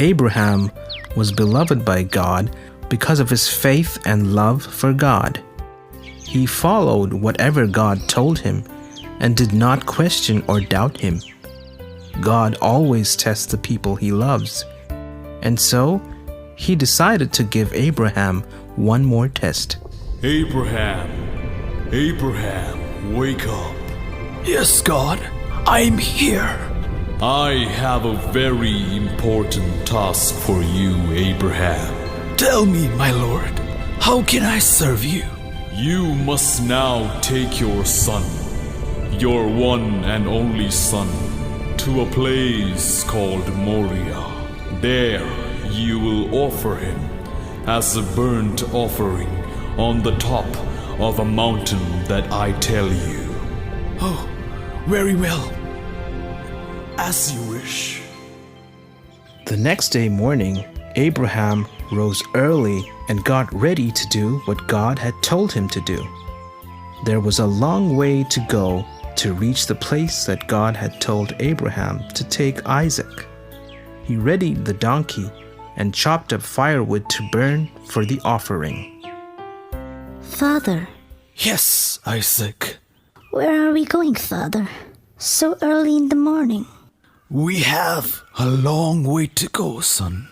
Abraham was beloved by God because of his faith and love for God. He followed whatever God told him and did not question or doubt him. God always tests the people he loves. And so, he decided to give Abraham one more test. Abraham, Abraham, wake up. Yes, God, I'm here. I have a very important task for you, Abraham. Tell me, my Lord, how can I serve you? You must now take your son, your one and only son, to a place called Moria. There you will offer him as a burnt offering on the top of a mountain that I tell you. Oh, very well. As you wish. The next day morning, Abraham rose early and got ready to do what God had told him to do. There was a long way to go to reach the place that God had told Abraham to take Isaac. He readied the donkey and chopped up firewood to burn for the offering. Father, Yes, Isaac. where are we going, Father? So early in the morning. We have a long way to go, son.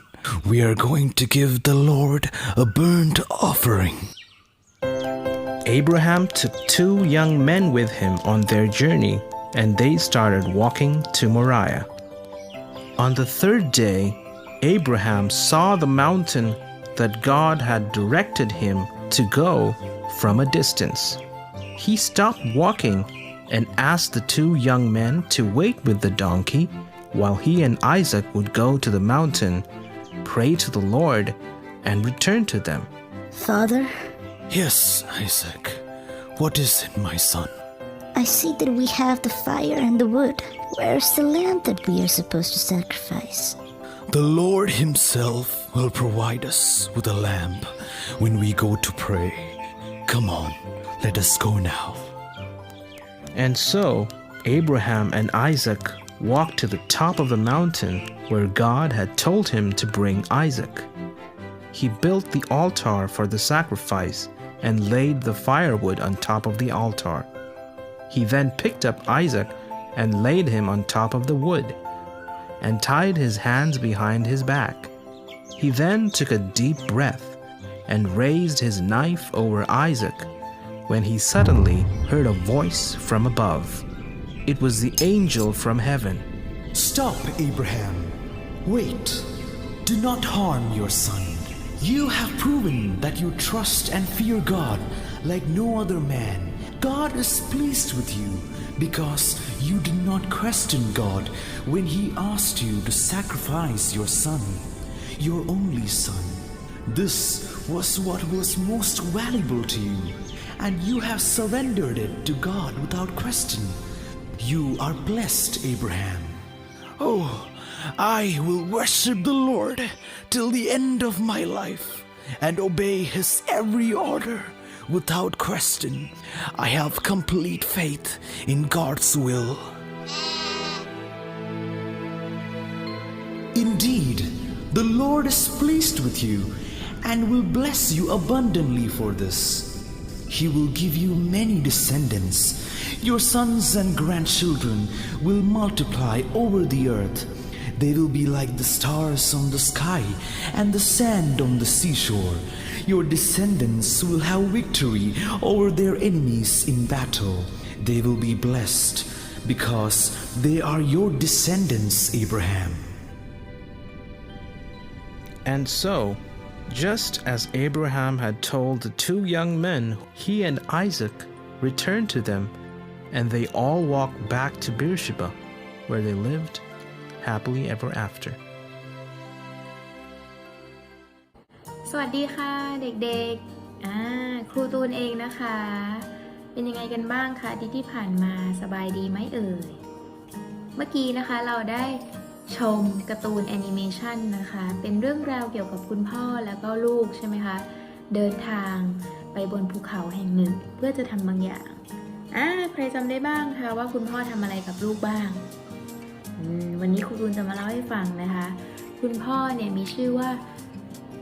We are going to give the Lord a burnt offering. Abraham took two young men with him on their journey, and they started walking to Moriah. On the third day, Abraham saw the mountain that God had directed him to go from a distance. He stopped walking and asked the two young men to wait with the donkey while he and Isaac would go to the mountain, pray to the Lord, and return to them. Father, Yes, Isaac. What is it, my son? I see that we have the fire and the wood. Where's the lamb that we are supposed to sacrifice? The Lord Himself will provide us with a lamb when we go to pray. Come on, let us go now. And so Abraham and Isaac walked to the top of the mountain where God had told him to bring Isaac. He built the altar for the sacrifice and laid the firewood on top of the altar. He then picked up Isaac and laid him on top of the wood and tied his hands behind his back. He then took a deep breath and raised his knife over Isaac when he suddenly heard a voice from above. It was the angel from heaven. Stop, Abraham. Wait. Do not harm your son. You have proven that you trust and fear God like no other man. God is pleased with you because you did not question God when He asked you to sacrifice your son, your only son. This was what was most valuable to you, and you have surrendered it to God without question. You are blessed, Abraham. Oh, I will worship the Lord till the end of my life and obey His every order without question. I have complete faith in God's will. Indeed, the Lord is pleased with you and will bless you abundantly for this. He will give you many descendants. Your sons and grandchildren will multiply over the earth. They will be like the stars on the sky and the sand on the seashore. Your descendants will have victory over their enemies in battle. They will be blessed because they are your descendants, Abraham. And so, just as Abraham had told the two young men, he and Isaac returned to them, and they all walked back to Beersheba, where they lived happily ever after. สวัสดีค่ะเด็กๆ ครูตูนเองนะคะ เป็นยังไงกันบ้างคะที่ที่ผ่านมาสบายดีไหมเอ่ย เมื่อกี้นะคะเราได้ชมการ์ตูนแอนิเมชันนะคะ เป็นเรื่องราวเกี่ยวกับคุณพ่อแล้วก็ลูกใช่ไหมคะ เดินทางไปบนภูเขาแห่งหนึ่งเพื่อจะทำบางอย่าง อ่าใครจำได้บ้างคะว่าคุณพ่อทำอะไรกับลูกบ้าง วันนี้ครูตูนจะมาเล่าให้ฟังนะคะ คุณพ่อเนี่ยมีชื่อว่า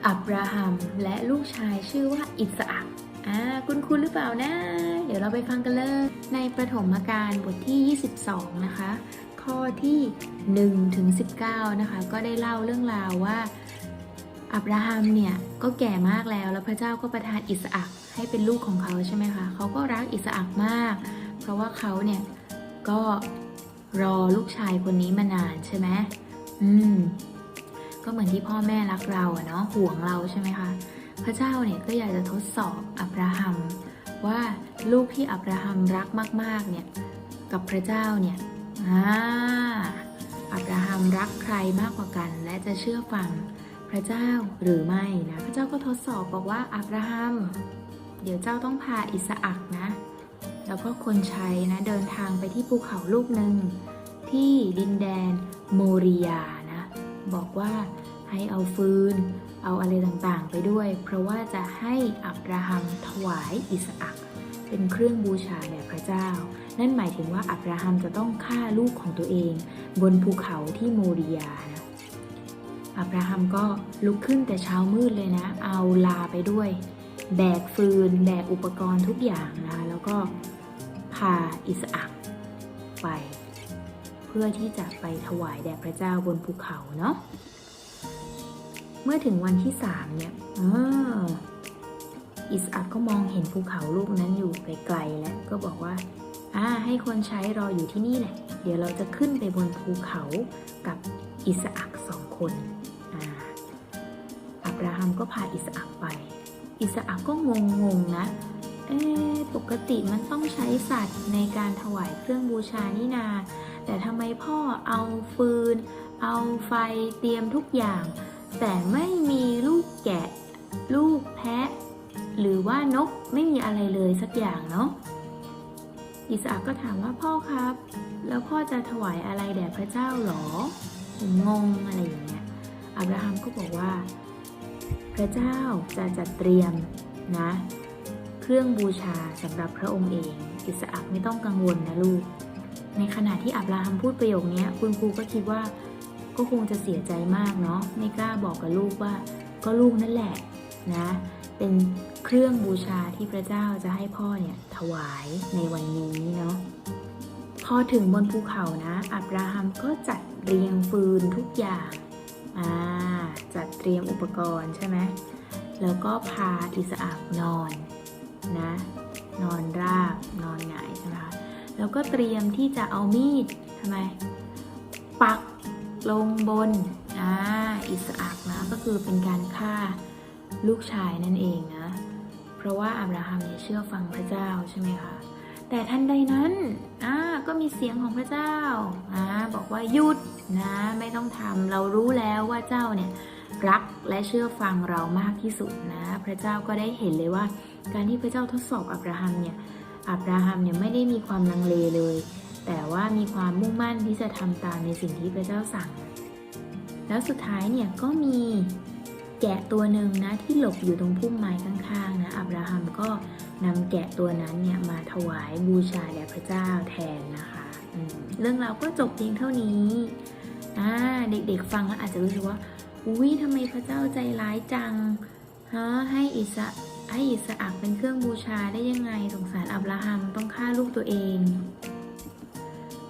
อับราฮัมและลูกชายชื่อว่าอิสอักอ่าคุณคุณหรือเปล่านะ เดี๋ยวเราไปฟังกันเลย ในประถมกาลบทที่ 22 นะคะ ข้อที่1ถึง19 นะคะ ก็ได้เล่าเรื่องราวว่า อับราฮัมเนี่ยก็แก่มากแล้วแล้วพระเจ้าก็ประทานอิสอัก ให้เป็นลูกของเขาใช่ไหมคะเขาก็รักอิสอักมาก เพราะว่าเขาเนี่ยก็รอลูกชายคนนี้มานานใช่ไหมอืม ก็เหมือนที่พ่อแม่รักเราอะเนาะห่วงเราใช่ไหมคะ พระเจ้าเนี่ยก็อยากจะทดสอบอับราฮัม ว่าลูกที่อับราฮัมรักมาก ๆ เนี่ย กับพระเจ้าเนี่ยอ่าอับราฮัมรักใครมากกว่ากัน และจะเชื่อฟังพระเจ้าหรือไม่นะ พระเจ้าก็ทดสอบบอกว่าอับราฮัม เดี๋ยวเจ้าต้องพาอิสอักนะ แล้วก็คนใช้นะเดินทางไปที่ภูเขาลูกหนึ่งที่ดินแดนโมริยานะ บอกว่าให้เอาฟืน เอาอะไรต่างๆ ไปด้วย เพราะว่าจะให้อับราฮัมถวายอิสอักเป็นเครื่องบูชาแด่พระเจ้า นั่นหมายถึงว่าอับราฮัมจะต้องฆ่าลูกของตัวเอง บนภูเขาที่โมริยานะอับราฮัมก็ลุกขึ้นแต่เช้ามืดเลยนะ เอาลาไปด้วย แบกฟืน แบกอุปกรณ์ทุกอย่างนะคะแล้วก็พาอิสอักไป เพื่อที่จะไปถวายแด่พระเจ้าบนภูเขาเนาะเมื่อถึงวันที่สามเนี่ยออิสอักก็มองเห็นภูเขาลูกนั้นอยู่ไกลๆแล้วก็บอกว่าอ่าให้คนใช้รออยู่ที่นี่แหละ เดี๋ยวเราจะขึ้นไปบนภูเขากับอิสอักสองคนอ,อับราฮัมก็พาอิสอักไป อิสอักก็งงๆนะ เอ๊ะปกติมันต้องใช้สัตว์ในการถวายเครื่องบูชานี่นา แต่ทำไมพ่อเอาฟืน เอาไฟเตรียมทุกอย่าง แต่ไม่มีลูกแกะ ลูกแพะ หรือว่านกไม่มีอะไรเลยสักอย่างเนาะ อิสอักก็ถามว่าพ่อครับ แล้วพ่อจะถวายอะไรแด่พระเจ้าหรอผมงงอะไรอย่างเงี้ยอับราฮัมก็บอกว่า พระเจ้าจะจัดเตรียมนะ เครื่องบูชาสำหรับพระองค์เองอิสอักไม่ต้องกังวลนะลูก ในขณะที่อับราฮัมพูดประโยคนี้คุณครูก็คิดว่าก็คงจะเสียใจมากเนาะไม่กล้าบอกกับลูกว่า ก็ลูกนั่นแหละนะ เป็นเครื่องบูชาที่พระเจ้าจะให้พ่อเนี่ยถวายในวันนี้เนาะพอถึงบนภูเขานะ อับราฮัมก็จัดเรียงฟืนทุกอย่าง อ่าจัดเตรียมอุปกรณ์ใช่ไหมแล้วก็พาอิสอักนอนนะนอนราบนอนหงายใช่ไหมคะแล้วก็เตรียมที่จะเอามีดทำไม ปักลงบนอ่าอิสอักนะก็คือเป็นการฆ่าลูกชายนั่นเองนะ เพราะว่าอับราฮัมเนี่ยเชื่อฟังพระเจ้าใช่ไหมคะ แต่ทันใดนั้นอ่า ก็มีเสียงของพระเจ้าอ่าบอกว่าหยุดนะไม่ต้องทำเรารู้แล้วว่าเจ้าเนี่ยรักและเชื่อฟังเรามากที่สุดนะ พระเจ้าก็ได้เห็นเลยว่า การที่พระเจ้าทดสอบอับราฮัมเนี่ยอับราฮัมเนี่ยไม่ได้มีความลังเลเลย แต่ว่ามีความมุ่งมั่นที่จะทำตามในสิ่งที่พระเจ้าสั่ง แล้วสุดท้ายเนี่ยก็มีแกะตัวหนึ่งนะที่หลบอยู่ตรงพุ่มไม้ข้างๆนะอับราฮัมก็ นำแกะตัวนั้นเนี่ยมาถวายบูชาแด่พระเจ้าแทนนะคะเรื่องราวก็จบเพียงเท่านี้เด็กๆฟังแล้วอาจจะรู้สึกว่าอุ้ยทำไมพระเจ้าใจร้ายจังฮะให้อิสะให้อิสอักเป็นเครื่องบูชาได้ยังไงสงสารอับราฮัมต้องฆ่าลูกตัวเอง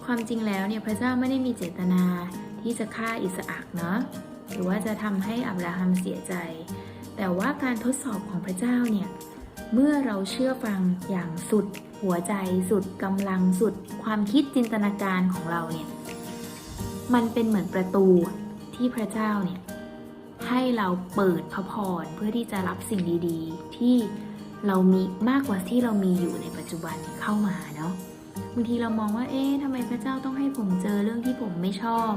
ความจริงแล้วเนี่ยพระเจ้าไม่ได้มีเจตนาที่จะฆ่าอิสอักเนาะหรือว่าจะทำให้อับราฮัมเสียใจ แต่ว่าการทดสอบของพระเจ้าเนี่ย เมื่อเราเชื่อฟังอย่างสุด หัวใจสุดกำลังสุด ความคิดจินตนาการของเราเนี่ยมันเป็นเหมือนประตูที่พระเจ้าเนี่ยให้เราเปิดพระพรเพื่อที่จะรับสิ่งดีๆ ที่เรามีมากกว่าที่เรามีอยู่ในปัจจุบันเข้ามาเนาะบางทีเรามองว่า เอ๊ะทำไมพระเจ้าต้องให้ผมเจอเรื่องที่ผมไม่ชอบ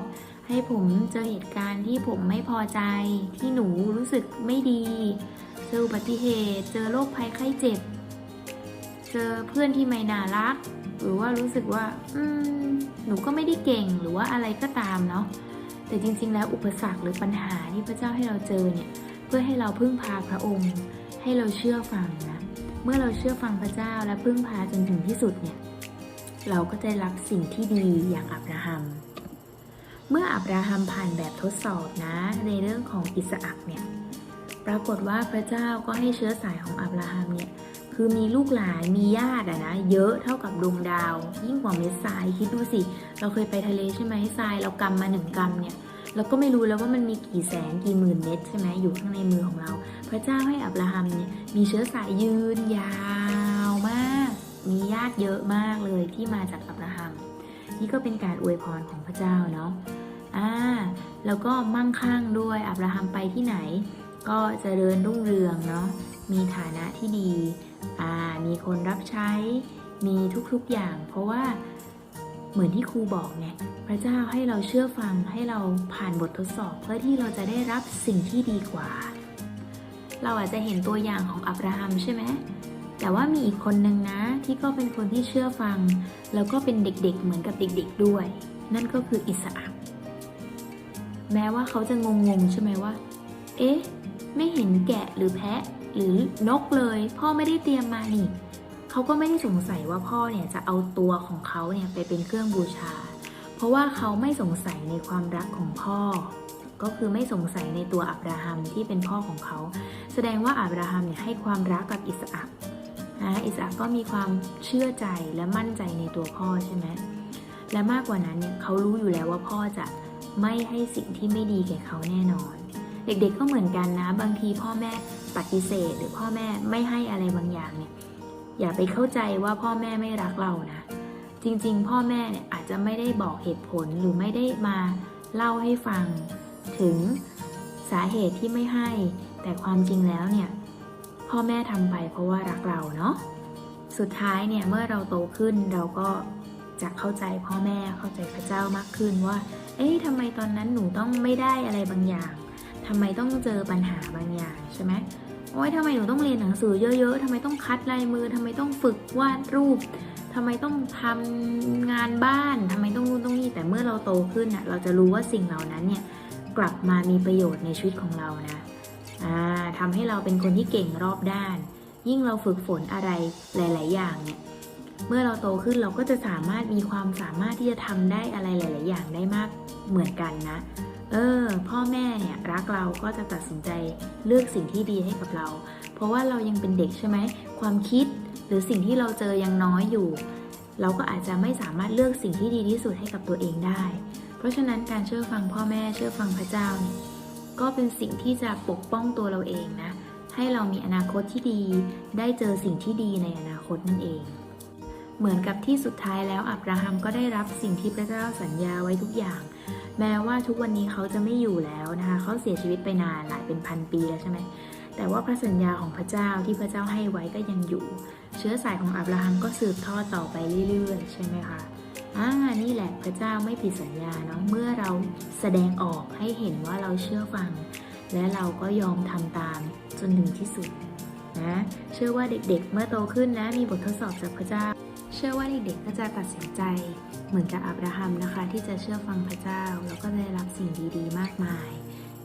ให้ผมเจอเหตุการณ์ที่ผมไม่พอใจที่หนูรู้สึกไม่ดี เจออุบัติเหตุ เจอโรคภัยไข้เจ็บ เจอเพื่อนที่ไม่น่ารัก หรือว่ารู้สึกว่า อืม หนูก็ไม่ได้เก่งหรือว่าอะไรก็ตามเนาะ แต่จริง ๆ แล้วอุปสรรคหรือปัญหาที่พระเจ้าให้เราเจอเนี่ย เพื่อให้เราพึ่งพาพระองค์ ให้เราเชื่อฟังนะ เมื่อเราเชื่อฟังพระเจ้าและพึ่งพาจนถึงที่สุดเนี่ย เราก็จะรับสิ่งที่ดีอย่างอับราฮัมเมื่ออับราฮัมผ่านแบบทดสอบนะในเรื่องของอิสอักเนี่ย ปรากฏว่าพระเจ้าก็ให้เชื้อสายของอับราฮัมเนี่ยคือมีลูกหลานมีญาติอะนะเยอะเท่ากับดวงดาว ยิ่งกว่าเม็ดทรายคิดดูสิ เราเคยไปทะเลใช่ไหมทรายเรากำมาหนึ่งกำเนี่ยเราก็ไม่รู้แล้วว่ามันมีกี่แสนกี่หมื่นเม็ดใช่ไหมอยู่ข้างในมือของเรา พระเจ้าให้อับราฮัมเนี่ยมีเชื้อสายยืนยาวมาก มีญาติเยอะมากเลยที่มาจากอับราฮัมนี่ก็เป็นการอวยพรของพระเจ้าเนาะอ่าแล้วก็มั่งคั่งด้วยอับราฮัมไปที่ไหน ก็เจริญรุ่งเรืองเนาะมีฐานะที่ดีมีคนรับใช้ มีทุกๆอย่าง เพราะว่าเหมือนที่ครูบอกไงพระเจ้าให้เราเชื่อฟังให้เราผ่านบททดสอบเพื่อที่เราจะได้รับสิ่งที่ดีกว่า เราอาจจะเห็นตัวอย่างของอับราฮัมใช่ไหมแต่ว่ามีอีกคนนึงนะที่ก็เป็นคนที่เชื่อฟัง แล้วก็เป็นเด็กๆเหมือนกับเด็กๆด้วย นั่นก็คืออิสอักแม้ว่าเขาจะงงๆใช่ไหมว่า เอ๊ะ ไม่เห็นแกะหรือแพะหรือนกเลย พ่อไม่ได้เตรียมมานี่เขาก็ไม่ได้สงสัยว่าพ่อเนี่ยจะเอาตัวของเขาเนี่ยไปเป็นเครื่องบูชา เพราะว่าเขาไม่สงสัยในความรักของพ่อ ก็คือไม่สงสัยในตัวอับราฮัมที่เป็นพ่อของเขา แสดงว่าอับราฮัมเนี่ยให้ความรักกับอิสอักนะอิสอักก็มีความเชื่อใจและมั่นใจในตัวพ่อใช่ไหมและมากกว่านั้นเนี่ยเขารู้อยู่แล้วว่าพ่อจะไม่ให้สิ่งที่ไม่ดีแก่เขาแน่นอน เด็กๆก็เหมือนกันนะ บางทีพ่อแม่ปฏิเสธ หรือพ่อแม่ไม่ให้อะไรบางอย่างเนี่ยอย่าไปเข้าใจว่าพ่อแม่ไม่รักเรานะ จริงๆ พ่อแม่เนี่ยอาจจะไม่ได้บอกเหตุผลหรือไม่ได้มาเล่าให้ฟัง ถึงสาเหตุที่ไม่ให้ แต่ความจริงแล้วเนี่ยพ่อแม่ทำไปเพราะว่ารักเราเนาะสุดท้ายเนี่ยเมื่อเราโตขึ้นเราก็จะเข้าใจพ่อแม่เข้าใจพระเจ้ามากขึ้นว่า เอ๊ะทำไมตอนนั้นหนูต้องไม่ได้อะไรบางอย่าง ทำไมต้องเจอปัญหาบางอย่างใช่ไหมโอ๊ยทำไมหนูต้องเรียนหนังสือเยอะๆทำไมต้องคัดลายมือทำไมต้องฝึกวาดรูปทำไมต้องทำงานบ้านทำไมต้องนู่นต้องนี่แต่เมื่อเราโตขึ้นอะเราจะรู้ว่าสิ่งเหล่านั้นเนี่ยกลับมามีประโยชน์ในชีวิตของเรานะอ่าทำให้เราเป็นคนที่เก่งรอบด้าน ยิ่งเราฝึกฝนอะไรหลาย ๆ อย่างเนี่ยเมื่อเราโตขึ้นเราก็จะสามารถมีความสามารถที่จะทำได้อะไรหลาย ๆ อย่างได้มากเหมือนกันนะ เออ พ่อแม่เนี่ยรักเราก็จะตัดสินใจเลือกสิ่งที่ดีให้กับเรา เพราะว่าเรายังเป็นเด็กใช่ไหม ความคิดหรือสิ่งที่เราเจอยังน้อยอยู่ เราก็อาจจะไม่สามารถเลือกสิ่งที่ดีที่สุดให้กับตัวเองได้ เพราะฉะนั้นการเชื่อฟังพ่อแม่เชื่อฟังพระเจ้าเนี่ยก็เป็นสิ่งที่จะปกป้องตัวเราเองนะ ให้เรามีอนาคตที่ดี ได้เจอสิ่งที่ดีในอนาคตนั่นเอง เหมือนกับที่สุดท้ายแล้วอับราฮัมก็ได้รับสิ่งที่พระเจ้าสัญญาไว้ทุกอย่าง แม้ว่าทุกวันนี้เขาจะไม่อยู่แล้วนะคะ เขาเสียชีวิตไปนานหลายเป็นพันปีแล้วใช่ไหมแต่ว่าพระสัญญาของพระเจ้าที่พระเจ้าให้ไว้ก็ยังอยู่ เชื้อสายของอับราฮัมก็สืบทอดต่อไปเรื่อยๆ ใช่ไหมคะอ่านี่แหละพระเจ้าไม่ผิดสัญญาเนาะเมื่อเราแสดงออกให้เห็นว่าเราเชื่อฟัง และเราก็ยอมทำตามจนถึงที่สุดนะเชื่อว่าเด็กๆเมื่อโตขึ้นนะมีบททดสอบจากพระเจ้า ชื่อว่าเด็กๆก็จะตัดสินใจเหมือนกับอับราฮัมนะคะ ที่จะเชื่อฟังพระเจ้า แล้วก็ได้รับสิ่งดีๆ มากมาย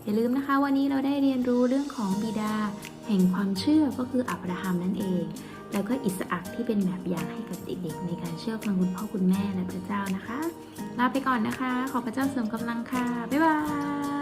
อย่าลืมนะคะวันนี้เราได้เรียนรู้เรื่องของบิดา แห่งความเชื่อก็คืออับราฮัมนั่นเอง แล้วก็อิสอักที่เป็นแบบอย่างให้กับเด็กๆ ในการเชื่อฟังคุณพ่อคุณแม่และพระเจ้านะคะลาไปก่อนนะคะ ขอพระเจ้าเสริมกำลังค่ะบ๊ายบาย